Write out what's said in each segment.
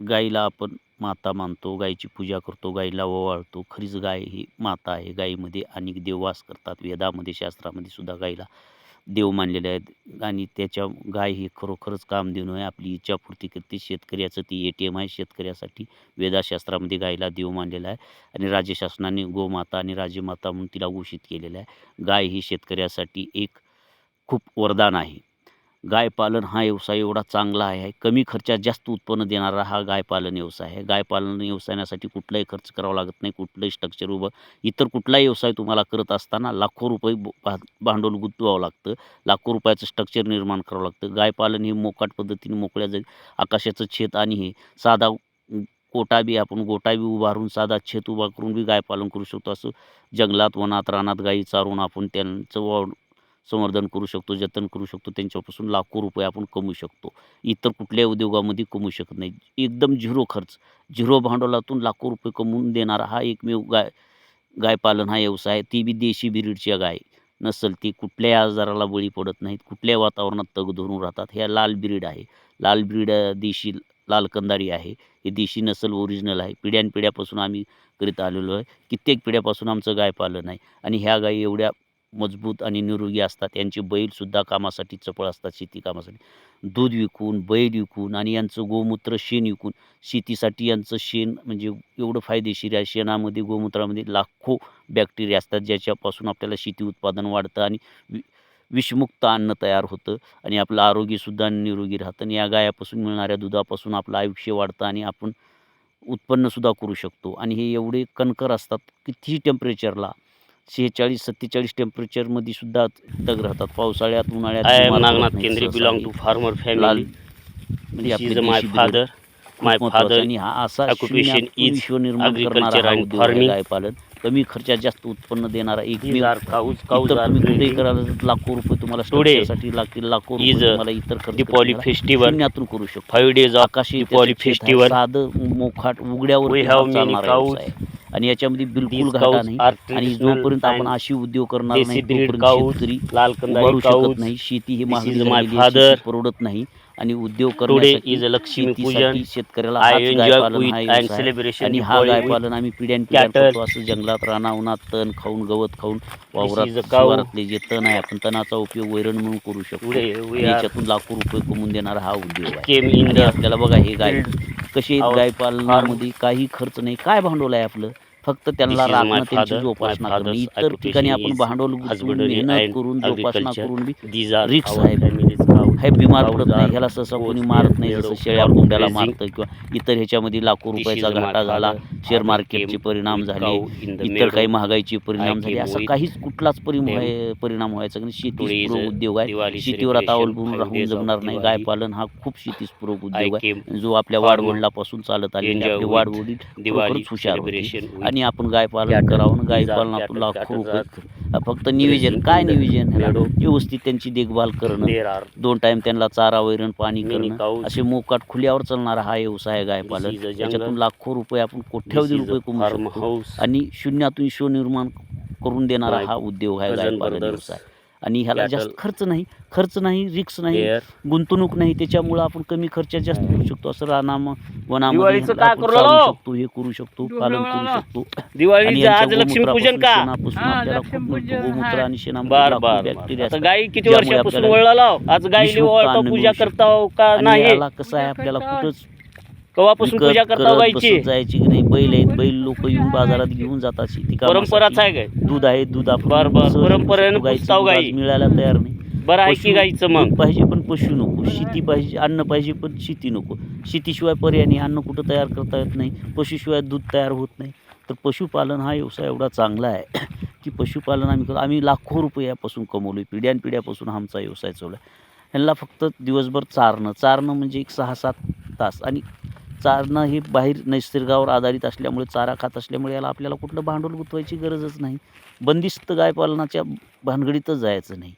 गाईला आपण माता मानतो गाईची पूजा करतो गाईला ओवाळतो. खरीच गाय ही माता आहे. गाईमध्ये अनेक देव वास करतात. वेदामध्ये शास्त्रामध्ये सुद्धा गाईला देव मानलेले आहेत. आणि त्याच्या गाय ही खरोखरच काम देणं आहे. आपली इच्छापूर्ती करते. शेतकऱ्याचं ती ए टी एम आहे. शेतकऱ्यासाठी वेदाशास्त्रामध्ये गायला देव मानलेला आहे. आणि राज्यशासनाने गोमाता आणि राजमाता म्हणून तिला घोषित केलेलं आहे. गाय ही शेतकऱ्यासाठी एक खूप वरदान आहे. गायपालन हा व्यवसाय एवढा चांगला आहे कमी खर्चात जास्त उत्पन्न देणारा हा गायपालन व्यवसाय आहे. गायपालन व्यवसायासाठी कुठलाही खर्च करावा लागत नाही. कुठलंही स्ट्रक्चर उभं इतर कुठलाही व्यवसाय तुम्हाला करत असताना लाखो रुपये भा- भांडवल गुंतवावं लागतं. लाखो रुपयाचं स्ट्रक्चर निर्माण करावं लागतं. गायपालन हे मोकाट पद्धतीने मोकळ्या जग आकाशाचं छेत आणि हे साधा कोटा बी आपण गोटा बी उभारून साधा छेत उभा करून बी गायपालन करू शकतो. असं जंगलात वनात रानात गायी चारून आपण त्यांचं वा संवर्धन करू शकतो जतन करू शकतो त्यांच्यापासून लाखो रुपये आपण कमवू शकतो. इतर कुठल्याही उद्योगामध्ये कमवू शकत नाही. एकदम झिरो खर्च. झिरो भांडवलातून लाखो रुपये कमवून देणारा हा एकमेव गाय गाय पालन हा व्यवसाय आहे ती बी देशी बिरीडची गाय. नसल ती कुठल्याही आजाराला बळी पडत नाहीत कुठल्याही वातावरणात तग धरून राहतात. ह्या लाल ब्रीड आहे. लाल ब्रीड देशी लाल कंदारी आहे. हे देशी नसल ओरिजिनल आहे. पिढ्यानपिढ्यापासून आम्ही करीत आलेलो आहे. कित्येक पिढ्यापासून आमचं गाय पालन आहे. आणि ह्या गायी एवढ्या मजबूत आणि निरोगी असतात. यांचे बैलसुद्धा कामासाठी चपळ असतात शेती कामासाठी. दूध विकून बैल विकून आणि यांचं गोमूत्र शेण विकून शेतीसाठी यांचं शेण म्हणजे एवढं फायदेशीर आहे. शेणामध्ये गोमूत्रामध्ये लाखो बॅक्टेरिया असतात ज्याच्यापासून आपल्याला शेती उत्पादन वाढतं आणि वि विषमुक्त अन्न तयार होतं आणि आपलं आरोग्यसुद्धा निरोगी राहतं आणि या गायापासून मिळणाऱ्या दुधापासून आपलं आयुष्य वाढतं आणि आपण उत्पन्नसुद्धा करू शकतो. आणि हे एवढे कणकर असतात कितीही टेम्परेचरला शेहेचाळीस सत्तेचाळीस टेम्परेचरमध्ये सुद्धा तग राहतात पावसाळ्यात उन्हाळ्यात. म्हणजे This आपले is my देशी breed father. खूप My महत्त्वाचं father आणि हा असा उद्योग आहे farming. गायपालन कमी खर्चात जास्त उत्पन्न देणारा तुम्ही कुठेही breeding. करायला लाखो रुपये तुम्हाला स्ट्रक्चरसाठी लागतील लाखो uh, तुम्हाला इतर करायला festival. शून्यातून करू शकतो days of आकाशी आहे, festival. साधं मोखाट उघड्यावर. आणि याच्यामध्ये बिलकुल घाटा नाही आणि जोपर्यंत आपण अशी उद्योग करणार नाही तोपर्यंत शकत. नाही शेती ही. शेती परवडत नाही आणि उद्योग करण्यासाठी Pujan. शेतकऱ्याला with हा आणि हा गायपालन आम्ही पिढ्यान. करतो असं जंगलात राना उन्हात तण खाऊन गवत खाऊन वावरात जे तण आहे आपण तणाचा उपयोग वैरण म्हणून करू शकतो याच्यातून लाखो रुपये कमवून देणारा हा उद्योग आहे आपल्याला बघा हे गाय कसे our गाय पालनामध्ये काही खर्च नाही काय भांडवल आहे आपलं फक्त त्यांना राखणं त्यांची. जोपासना करणं इतर ठिकाणी आपण भांडवल मेहनत करून जोपासना. करून बी our आहे. हे बिमार पडत नाही ह्याला सहसा कोणी मारत नाही जसं शेळ्या कोंबड्याला. मारतं किंवा इतर ह्याच्यामध्ये लाखो रुपयाचा घाटा झाला. शेअर मार्केटचे परिणाम झाले इतर काही. महागाईचे परिणाम झाले असा काहीच कुठलाच परिणाम. परिणाम व्हायचा नाही पूरक a उद्योग आहे शेतीवर आता अवलंबून राहून जमणार नाही Diwali. गायपालन हा खूप शेतीच पूरक I उद्योग आहे जो आपल्या. वाडवडिलापासून चालत आलेले Enjoy आपले वाडवडील हुशार आणि आपण गायपालन cattle. करावं गाय पालनातून cattle. लाखो रुपये फक्त नियोजन काय नियोजन ह्याला? व्यवस्थित त्यांची देखभाल करणं. There are दोन टाइम त्यांना चारा वैरण पाणी Many करणं. cows. असे मोकाट खुल्यावर चालणारा हा व्यवसाय आहे गाय This पालन is a jungle. त्याच्यातून लाखो रुपये आपण this कोट्यावधी रुपये a कमवू शकतो. farmhouse. आणि शून्यातून शो निर्माण करून देणारा My हा उद्योग आहे गाय cousin पालन brothers, व्यवसाय. आणि ह्याला जास्त. खर्च नाही खर्च नाही रिक्स नाही. गुंतवणूक नाही त्याच्यामुळं आपण कमी खर्चात जास्त करू शकतो. असं रानाम वनामध्ये लागलो? शकतो हे करू शकतो पालन करू शकतो. लक्ष्मीपूजन गोमूत्र. आणि वर्षापासून आपल्याला कसं आहे आपल्याला कुठंच कवापासून विकत पूजा करत बसत जायची की नाही? बैल आहेत बैल लोक येऊन बाजारात घेऊन जातात शेती परंपराच. आहे काय? दूध आहे दूध आपण बर, बर. सहज परंपरेनं गाईचं पुसताव दूध आज गाई. मिळायला तयार नाही. बरं आहे की पशु- गाईचं दूध मग पाहिजे पण पशु नको. शेती पाहिजे अन्न पाहिजे पण शेती नको. शेतीशिवाय पर्याय नाही. अन्न कुठं तयार करता येत नाही. पशुशिवाय दूध तयार होत नाही. तर पशुपालन हा व्यवसाय एवढा चांगला आहे की पशुपालन आम्ही करतो. आम्ही लाखो रुपये यापासून कमवलो पिढ्यानपिढ्यापासून हा आमचा व्यवसाय चालू आहे. ह्यांना फक्त दिवसभर चारणं. चारणं म्हणजे एक सहा सात तास आणि चारणं हे बाहेर नैसर्गावर आधारित असल्यामुळे चारा खात असल्यामुळे याला आपल्याला कुठलं भांडवल गुंतवायची गरजच नाही. बंदिस्त गायपालनाच्या भानगडीतच जायचं नाही.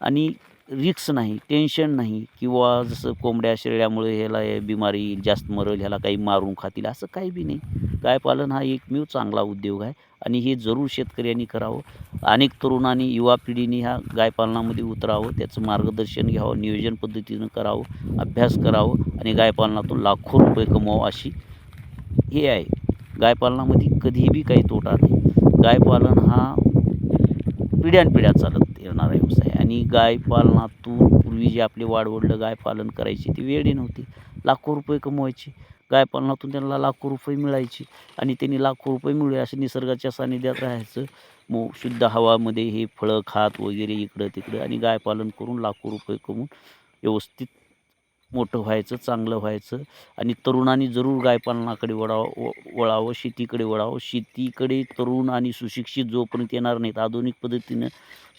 आणि रिक्स नाही टेन्शन नाही किंवा जसं कोंबड्या शेळ्यामुळे ह्याला हे बिमारी जास्त मरल ह्याला काही मारून खातील असं काही बी नाही. गायपालन हा एकमेव चांगला उद्योग आहे आणि हे जरूर शेतकऱ्यांनी करावं. अनेक तरुणांनी युवा पिढीने ह्या गायपालनामध्ये उतरावं त्याचं मार्गदर्शन घ्यावं नियोजन पद्धतीनं करावं अभ्यास करावं आणि गायपालनातून लाखो रुपये कमवावं अशी हे आहे. गायपालनामध्ये कधीही काही तोटा नाही. गायपालन हा पिढ्यानपिढ्या चालत आणि गाय पालनातून पूर्वी जे आपले वाडवडलं गायपालन करायची ती वेळी नव्हती. लाखो रुपये कमवायची. गाय पालनातून त्यांना लाखो रुपये मिळायचे आणि त्यांनी लाखो रुपये मिळूया असे निसर्गाच्या सानिध्यात राहायचं. मग शुद्ध हवामध्ये हे फळं खात वगैरे इकडं तिकडं आणि गाय पालन करून लाखो रुपये कमवून व्यवस्थित मोठं व्हायचं चांगलं व्हायचं. आणि तरुणांनी जरूर गायपालनाकडे वळावं व वळावं शेतीकडे वळावं. शेतीकडे तरुण आणि सुशिक्षित जोपर्यंत येणार नाहीत आधुनिक पद्धतीनं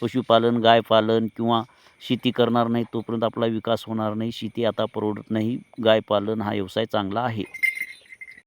पशुपालन गायपालन किंवा शेती करणार नाही तोपर्यंत आपला विकास होणार नाही. शेती आता परवडत नाही. गायपालन हा व्यवसाय चांगला आहे.